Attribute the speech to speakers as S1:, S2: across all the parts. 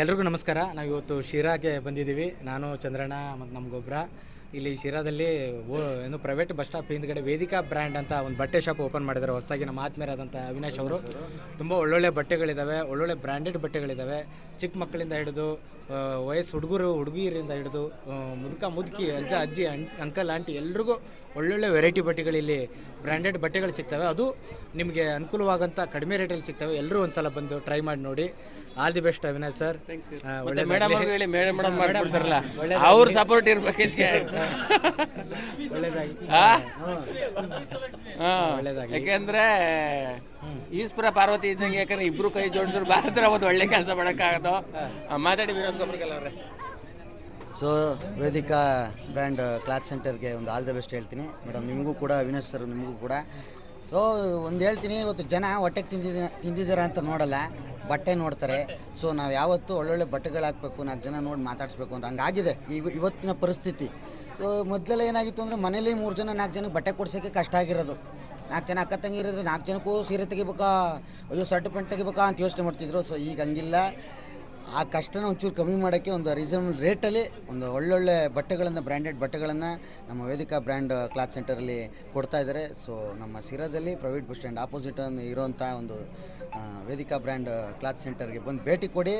S1: ಎಲ್ರಿಗೂ ನಮಸ್ಕಾರ. ನಾವು ಇವತ್ತು ಶಿರಾಗೆ ಬಂದಿದ್ದೀವಿ. ನಾನು ಚಂದ್ರಣ್ಣ ಮತ್ತು ನಮ್ಮ ಗೊಬ್ಬರ ಇಲ್ಲಿ ಶಿರಾದಲ್ಲಿ ಏನು ಪ್ರೈವೇಟ್ ಬಸ್ ಸ್ಟಾಪ್ ಹಿಂದ್ಗಡೆ ವೇದಿಕಾ ಬ್ರ್ಯಾಂಡ್ ಅಂತ ಒಂದು ಬಟ್ಟೆ ಶಾಪ್ ಓಪನ್ ಮಾಡಿದ್ದಾರೆ. ಹೊಸದಾಗಿ ನಮ್ಮ ಆತ್ಮೀಯರಾದಂಥ ಅವಿನಾಶ್ ಅವರು. ತುಂಬ ಒಳ್ಳೊಳ್ಳೆ ಬಟ್ಟೆಗಳಿದ್ದಾವೆ ಒಳ್ಳೊಳ್ಳೆ ಬ್ರ್ಯಾಂಡೆಡ್ ಬಟ್ಟೆಗಳಿದ್ದಾವೆ ಚಿಕ್ಕ ಮಕ್ಕಳಿಂದ ಹಿಡಿದು ವಯಸ್ಸು ಹುಡುಗರು ಹುಡುಗಿಯರಿಂದ ಹಿಡಿದು ಮುದುಕ ಮುದುಕಿ ಅಜ್ಜ ಅಜ್ಜಿ ಅಂಕಲ್ ಆಂಟಿ ಎಲ್ರಿಗೂ ಒಳ್ಳೊಳ್ಳೆ ವೆರೈಟಿ ಬಟ್ಟೆಗಳಿಲ್ಲಿ ಬ್ರ್ಯಾಂಡೆಡ್ ಬಟ್ಟೆಗಳು ಸಿಗ್ತವೆ. ಅದು ನಿಮಗೆ ಅನುಕೂಲವಾಗಂಥ ಕಡಿಮೆ ರೇಟಲ್ಲಿ ಸಿಗ್ತವೆ. ಎಲ್ಲರೂ ಒಂದ್ಸಲ ಬಂದು ಟ್ರೈ ಮಾಡಿ ನೋಡಿ. All the best Avinash sir
S2: ಒಳ್ಳೆ ಮೇಡಮ್ ಅವ್ರು ಹೇಳಿ ಮೇಡಮ್ ಅವ್ರ ಸಪೋರ್ಟ್ ಇರ್ಬೇಕಿದ್ಕೆ ಯಾಕೆಂದ್ರೆ ಈಶ್ವರ ಪಾರ್ವತಿ ಇದ್ದಂಗೆ ಯಾಕಂದ್ರೆ ಇಬ್ರು ಕೈ ಜೋಡಿಸಿದ್ರು ಭಾರತ ಒಂದು ಒಳ್ಳೆ ಕೆಲಸ ಮಾಡೋಕ್ಕಾಗತ್ತೋ? ಮಾತಾಡಿ ವಿರೋಧ ಗೊಬ್ಬರಕಲ್ ಅವ್ರೆ.
S3: ಸೊ ವೇದಿಕಾ ಬ್ರ್ಯಾಂಡ್ ಕ್ಲಾತ್ ಸೆಂಟರ್ಗೆ ಒಂದು ಆಲ್ ದ ಬೆಸ್ಟ್ ಹೇಳ್ತೀನಿ. ಮೇಡಮ್ ನಿಮಗೂ ಕೂಡ ಅವಿನಾಶ್ ಸರ್ ನಿಮಗೂ ಕೂಡ. ಸೊ ಒಂದು ಹೇಳ್ತೀನಿ ಇವತ್ತು ಜನ ಹೊಟ್ಟೆಗೆ ತಿಂದಿದ ತಿಂದಿದ್ದೀರಾ ಅಂತ ನೋಡಲ್ಲ. ಬಟ್ಟೆ ನೋಡ್ತಾರೆ. ಸೊ ನಾವು ಯಾವತ್ತೂ ಒಳ್ಳೊಳ್ಳೆ ಬಟ್ಟೆಗಳು ಹಾಕ್ಬೇಕು ನಾಲ್ಕು ಜನ ನೋಡಿ ಮಾತಾಡಿಸ್ಬೇಕು ಅಂತ ಹಂಗಾಗಿದೆ ಈಗ ಇವತ್ತಿನ ಪರಿಸ್ಥಿತಿ. ಸೊ ಮೊದಲೆಲ್ಲ ಏನಾಗಿತ್ತು ಅಂದರೆ ಮನೇಲಿ ಮೂರು ಜನ ನಾಲ್ಕು ಜನಕ್ಕೆ ಬಟ್ಟೆ ಕೊಡ್ಸೋಕ್ಕೆ ಕಷ್ಟ ಆಗಿರೋದು. ನಾಲ್ಕು ಜನ ಅಕ್ಕ ತಂಗಿ ನಾಲ್ಕು ಜನಕ್ಕೂ ಸೀರೆ ತೆಗಿಬೇಕಾ, ಅಯ್ಯೋ ಶರ್ಟ್ ಪ್ಯಾಂಟ್ ತೆಗಿಬೇಕಾ ಅಂತ ಯೋಚನೆ ಮಾಡ್ತಿದ್ರು. ಸೊ ಈಗ ಹಂಗಿಲ್ಲ. ಆ ಕಷ್ಟನ ಒಂಚೂರು ಕಮ್ಮಿ ಮಾಡೋಕ್ಕೆ ಒಂದು ರೀಸನಬಲ್ ರೇಟಲ್ಲಿ ಒಂದು ಒಳ್ಳೊಳ್ಳೆ ಬಟ್ಟೆಗಳನ್ನು ಬ್ರ್ಯಾಂಡೆಡ್ ಬಟ್ಟೆಗಳನ್ನು ನಮ್ಮ ವೇದಿಕಾ ಬ್ರ್ಯಾಂಡ್ ಕ್ಲಾತ್ ಸೆಂಟರಲ್ಲಿ ಕೊಡ್ತಾ ಇದ್ದಾರೆ. ಸೊ ನಮ್ಮ ಸಿರಾದಲ್ಲಿ ಪ್ರೈವೇಟ್ ಬಸ್ ಸ್ಟ್ಯಾಂಡ್ ಆಪೋಸಿಟ್ ಇರೋಂಥ ಒಂದು ವೇದಿಕಾ ಬ್ರ್ಯಾಂಡ್ ಕ್ಲಾತ್ ಸೆಂಟರ್ಗೆ ಬಂದು ಭೇಟಿ ಕೊಡಿ.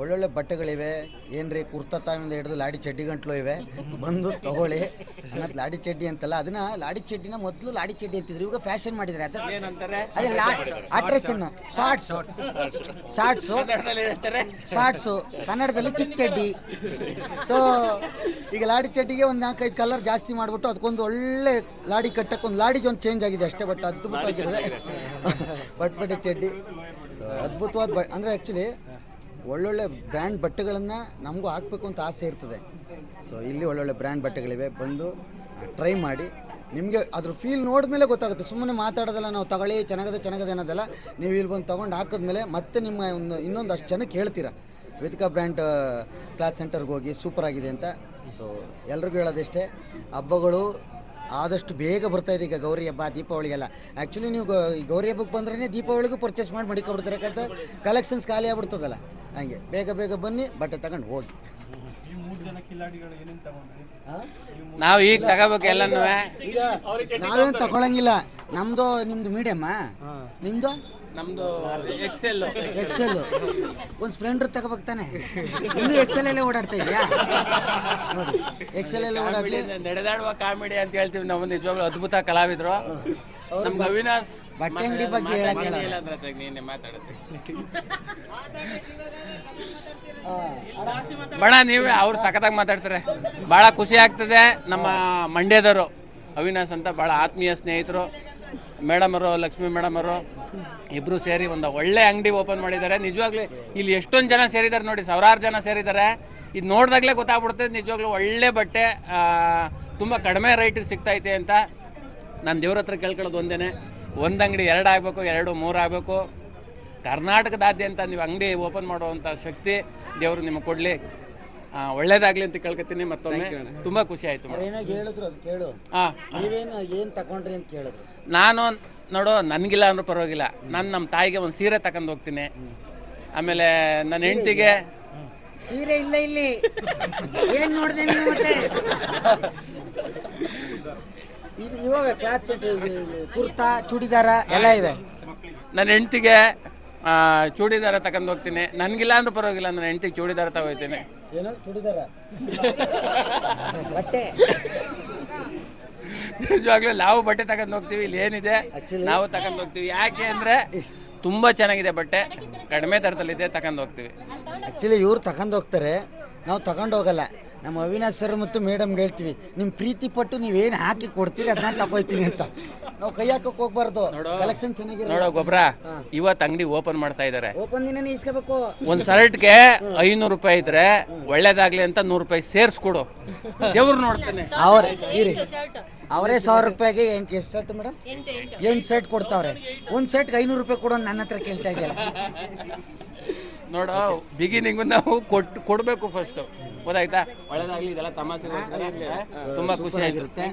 S3: ಒಳ್ಳೊಳ್ಳೆ ಬಟ್ಟೆಗಳಿವೆ. ಏನ್ರಿ ಕುರ್ತಾ ತಾವಿಂದ ಹಿಡಿದು ಲಾಡಿ ಚಡ್ಡಿ ಗಂಟ್ಲು ಇವೆ? ಬಂದು ತಗೊಳ್ಳಿ. ಅನ್ನೋದು ಲಾಡಿ ಚಡ್ಡಿ ಅಂತಲ್ಲ ಅದನ್ನ ಲಾಡಿ ಚಡ್ಡಿನ ಮೊದಲು ಲಾಡಿ ಚಡ್ಡಿ ಅಂತಿದ್ರು. ಇವಾಗ ಫ್ಯಾಷನ್ ಮಾಡಿದರೆ ಅದು ಅಟ್ರೆಸನ್ನು ಶಾರ್ಟ್ಸ್ ಶಾರ್ಟ್ಸು ಶಾರ್ಟ್ಸು ಕನ್ನಡದಲ್ಲಿ ಚಿಕ್ಕ ಚಡ್ಡಿ. ಸೊ ಈಗ ಲಾಡಿ ಚಡ್ಡಿಗೆ ಒಂದು ನಾಲ್ಕೈದು ಕಲರ್ ಜಾಸ್ತಿ ಮಾಡಿಬಿಟ್ಟು ಅದಕ್ಕೊಂದು ಒಳ್ಳೆ ಲಾಡಿ ಕಟ್ಟಕ್ಕೆ ಒಂದು ಲಾಡಿ ಒಂದು ಚೇಂಜ್ ಆಗಿದೆ ಅಷ್ಟೇ ಬಟ್ ಅದ್ಭುತವಾಗಿರೋದೆ ಬಟ್ ಬಟ್ಟೆ ಚಡ್ಡಿ. ಸೊ ಅದ್ಭುತವಾದ ಬ ಅಂದರೆ ಆ್ಯಕ್ಚುಲಿ ಒಳ್ಳೊಳ್ಳೆ ಬ್ರ್ಯಾಂಡ್ ಬಟ್ಟೆಗಳನ್ನು ನಮಗೂ ಹಾಕಬೇಕು ಅಂತ ಆಸೆ ಇರ್ತದೆ. ಸೊ ಇಲ್ಲಿ ಒಳ್ಳೊಳ್ಳೆ ಬ್ರ್ಯಾಂಡ್ ಬಟ್ಟೆಗಳಿವೆ ಬಂದು ಟ್ರೈ ಮಾಡಿ. ನಿಮಗೆ ಅದ್ರ ಫೀಲ್ ನೋಡಿದ್ಮೇಲೆ ಗೊತ್ತಾಗುತ್ತೆ. ಸುಮ್ಮನೆ ಮಾತಾಡೋದಲ್ಲ ನಾವು ತಗೊಳ್ಳಿ ಚೆನ್ನಾಗದೆ ಚೆನ್ನಾಗದೆ ಅನ್ನೋದಲ್ಲ ನೀವು ಇಲ್ಲಿ ಬಂದು ತೊಗೊಂಡು ಹಾಕಿದ್ಮೇಲೆ ಮತ್ತೆ ನಿಮ್ಮ ಒಂದು ಇನ್ನೊಂದು ಅಷ್ಟು ಜನಕ್ಕೆ ಹೇಳ್ತೀರಾ. ವೇದಿಕಾ ಬ್ರ್ಯಾಂಡ್ ಕ್ಲಾತ್ ಸೆಂಟರ್ಗೆ ಹೋಗಿ ಸೂಪರ್ ಆಗಿದೆ ಅಂತ. ಸೊ ಎಲ್ರಿಗೂ ಹೇಳೋದಿಷ್ಟೇ ಹಬ್ಬಗಳು ಆದಷ್ಟು ಬೇಗ ಬರ್ತಾ ಇದೆ ಈಗ ಗೌರಿ ಹಬ್ಬ ದೀಪಾವಳಿಗೆಲ್ಲ. ಆ್ಯಕ್ಚುಲಿ ನೀವು ಗೌರಿ ಹಬ್ಬಕ್ಕೆ ಬಂದ್ರೇ ದೀಪಾವಳಿಗೂ ಪರ್ಚೇಸ್ ಮಾಡಿ ಮಡಿಕೊಬಿಡ್ತಾರೆ ಯಾಕಂತ ಕಲೆಕ್ಷನ್ಸ್ ಖಾಲಿ ಆಗ್ಬಿಡ್ತದಲ್ಲ. ಹಂಗೆ ಬೇಗ ಬೇಗ ಬನ್ನಿ ಬಟ್ಟೆ ತಗೊಂಡು ಹೋಗಿ.
S2: ನಾವು ಈಗ ತಗೋಬೇಕು ಎಲ್ಲನೂ
S3: ನಾವೇನು ತಗೊಳಂಗಿಲ್ಲ. ನಮ್ಮದು ನಿಮ್ಮದು ಮೀಡಿಯಮ್ಮ ನಿಮ್ಮದು
S2: ನಮ್ದು ಎಕ್ಸೆಲ್
S3: ಎಕ್ಸೆಲ್ ಒಂದು ಸ್ಪ್ಲೆಂಡರ್ ತಗೋಬೇಕು ತಾನೆ. ಇನ್ನೂ ಎಕ್ಸೆಲ್ ಅಲ್ಲೇ ಓಡಾಡ್ತಾ ಇದೆಯಾ? ನೋಡಿ ಎಕ್ಸೆಲ್ ಅಲ್ಲೇ ಓಡಾಡ್ಲಿ.
S2: ನಡೆದಾಡುವ ಕಾಮಿಡಿ ಅಂತ ಹೇಳ್ತೀವಿ ನಾವು ನಿಜವಾಗ್ಲೂ ಅದ್ಭುತ ಕಲಾವಿದ್ರು. ನಮ್ಗೆ ಅವಿನಾಶ್
S3: ಬಟ್ಟೆ ಅಂಗಡಿ ಬಗ್ಗೆ ಹೇಳಕ್ಕೆ ಹೇಳಲ್ಲ.
S2: ಅಂದ್ರೆ ನೀನೆ ಮಾತಾಡುತ್ತೆ ಬಣ ನೀವೇ ಅವ್ರು ಸಖತ್ತಾಗಿ ಮಾತಾಡ್ತಾರೆ. ಭಾಳ ಖುಷಿ ಆಗ್ತದೆ ನಮ್ಮ ಮಂಡ್ಯದವರು. ಅವಿನಾಶ್ ಅಂತ ಭಾಳ ಆತ್ಮೀಯ ಸ್ನೇಹಿತರು. ಮೇಡಮ್ ಅವರು ಲಕ್ಷ್ಮಿ ಮೇಡಮ್ ಅವರು ಇಬ್ಬರು ಸೇರಿ ಒಂದು ಒಳ್ಳೆ ಅಂಗಡಿ ಓಪನ್ ಮಾಡಿದ್ದಾರೆ. ನಿಜವಾಗ್ಲೂ ಇಲ್ಲಿ ಎಷ್ಟೊಂದು ಜನ ಸೇರಿದ್ದಾರೆ ನೋಡಿ, ಸಾವಿರಾರು ಜನ ಸೇರಿದ್ದಾರೆ. ಇದು ನೋಡಿದಾಗಲೇ ಗೊತ್ತಾಗ್ಬಿಡುತ್ತೆ, ನಿಜವಾಗ್ಲೂ ಒಳ್ಳೆ ಬಟ್ಟೆ ತುಂಬ ಕಡಿಮೆ ರೇಟಿಗೆ ಸಿಗ್ತೈತೆ ಅಂತ. ನಾನು ದೇವ್ರ ಹತ್ರ ಕೇಳ್ಕೊಳ್ಳೋದು ಒಂದೇನೆ, ಒಂದು ಅಂಗಡಿ ಎರಡು ಆಗಬೇಕು, ಎರಡು ಮೂರು ಆಗಬೇಕು. ಕರ್ನಾಟಕದಾದ್ಯಂತ ನೀವು ಅಂಗಡಿ ಓಪನ್ ಮಾಡುವಂಥ ಶಕ್ತಿ ದೇವರು ನಿಮಗೆ ಕೊಡಲಿ. ಒಳ್ಳೇದಾಗಲಿ ಅಂತ ಕೇಳ್ಕೊತೀನಿ ಮತ್ತೊಮ್ಮೆ. ತುಂಬಾ ಖುಷಿ ಆಯ್ತು ಮೇಡಮ್
S3: ಏನಾಗ ಹೇಳಿದ್ರು ಅದು ಕೇಳು.
S2: ಹಾಂ
S3: ನೀವೇನು ಏನು ತಗೊಂಡ್ರಿ ಅಂತ ಕೇಳಿದ್ರು.
S2: ನಾನು ನೋಡು ನನಗಿಲ್ಲ ಅಂದ್ರೆ ಪರವಾಗಿಲ್ಲ. ನಾನು ನಮ್ಮ ತಾಯಿಗೆ ಒಂದು ಸೀರೆ ತಗೊಂಡು ಹೋಗ್ತೀನಿ. ಆಮೇಲೆ ನನ್ನ ಹೆಂಡತಿಗೆ
S3: ಸೀರೆ ಇಲ್ಲ ಇಲ್ಲಿ. ಏನ್ ನೋಡಿದೆ ನೀವು ಮತ್ತೆ? ಇದು ಇವಾಗ ಕ್ಲಾತ್ ಸೆಟ್ ಕುರ್ತಾ ಚೂಡಿದಾರ ಎಲ್ಲ ಇವೆ
S2: ನನ್ನ ಹೆಂಡತಿಗೆ ಚೂಡಿದಾರ ತಗೊಂಡು ಹೋಗ್ತೀನಿ. ನನಗಿಲ್ಲ ಅಂದ್ರೆ ಪರವಾಗಿಲ್ಲ ನನ್ನ ಹೆಂಡತಿಗೆ ಚೂಡಿದಾರ ತಗೋತೀನಿ.
S3: ಏನು ಚೂಡಿದಾರ. ಬಟ್ಟೆ.
S2: ನಿಜವಾಗ್ಲೂ ನಾವು ಬಟ್ಟೆ ತಗೊಂಡು ಹೋಗ್ತೀವಿ ಇಲ್ಲಿ ಏನಿದೆ ನಾವು ತಗೊಂಡು ಹೋಗ್ತೀವಿ. ಯಾಕೆ ಅಂದರೆ ತುಂಬ ಚೆನ್ನಾಗಿದೆ ಬಟ್ಟೆ ಕಡಿಮೆ ದರದಲ್ಲಿದೆ ತಗೊಂಡು ಹೋಗ್ತೀವಿ.
S3: ಆ್ಯಕ್ಚುಲಿ ಇವ್ರು ತಗೊಂಡು ಹೋಗ್ತಾರೆ ನಾವು ತಗೊಂಡು ಹೋಗಲ್ಲ. ನಮ್ಮ ಅವಿನಾಶ್ ಸರ್ ಮತ್ತು ಮೇಡಮ್ಗೆ ಹೇಳ್ತೀವಿ ನಿಮ್ಮ ಪ್ರೀತಿ ಪಟ್ಟು ನೀವೇನು ಹಾಕಿ ಕೊಡ್ತೀರಿ ಅದನ್ನ ತಗೋಯ್ತೀನಿ ಅಂತ. ನಾವು ಕೈ ಹಾಕಕ್ ಹೋಗ್ಬಾರ್ದು. ಕಲೆಕ್ಷನ್ ಚೆನ್ನಾಗಿರೋ
S2: ನೋಡೋ ಗೊಬ್ಬರ ಇವತ್ತು ಅಂಗಡಿ ಓಪನ್ ಮಾಡ್ತಾ ಇದ್ದಾರೆ
S3: ಓಪನ್ ದಿನನೇ ಇಸ್ಕೋಬೇಕು.
S2: ಒಂದು ಶರ್ಟ್ಗೆ ಐನೂರು ರೂಪಾಯಿ ಇದ್ರೆ ಒಳ್ಳೇದಾಗ್ಲಿ ಅಂತ ನೂರು ರೂಪಾಯಿ ಸೇರ್ಸ್ಕೊಡು. ದೇವ್ರು ನೋಡ್ತಾನೆ.
S3: ಅವ್ರ ಇರಿ. ಅವರೇ ಸಾವಿರ ರೂಪಾಯಿಗೆ ಎಂಟು ಎಷ್ಟು ಶರ್ಟ್ ಮೇಡಮ್ ಎಂಟು ಶರ್ಟ್ ಕೊಡ್ತಾವ್ರೆ. ಒಂದು ಸೆಟ್ಗೆ ಐನೂರು ರೂಪಾಯಿ ಕೊಡೋ ನನ್ನ ಹತ್ರ ಕೇಳ್ತಾ ಇದೆಯಲ್ಲ
S2: ನೋಡೋ ಬಿಗಿನಿಂಗು ನಾವು ಕೊಟ್ಟು ಕೊಡಬೇಕು ಫಸ್ಟು ಗೊತ್ತಾಯ್ತಾ? ಒಳ್ಳೇದಾಗ್ಲಿ ಇದೆಲ್ಲ ತಮಾಷೆ ತುಂಬಾ ಖುಷಿ ಆಯ್ತು.
S3: ಆಗಿರುತ್ತೆ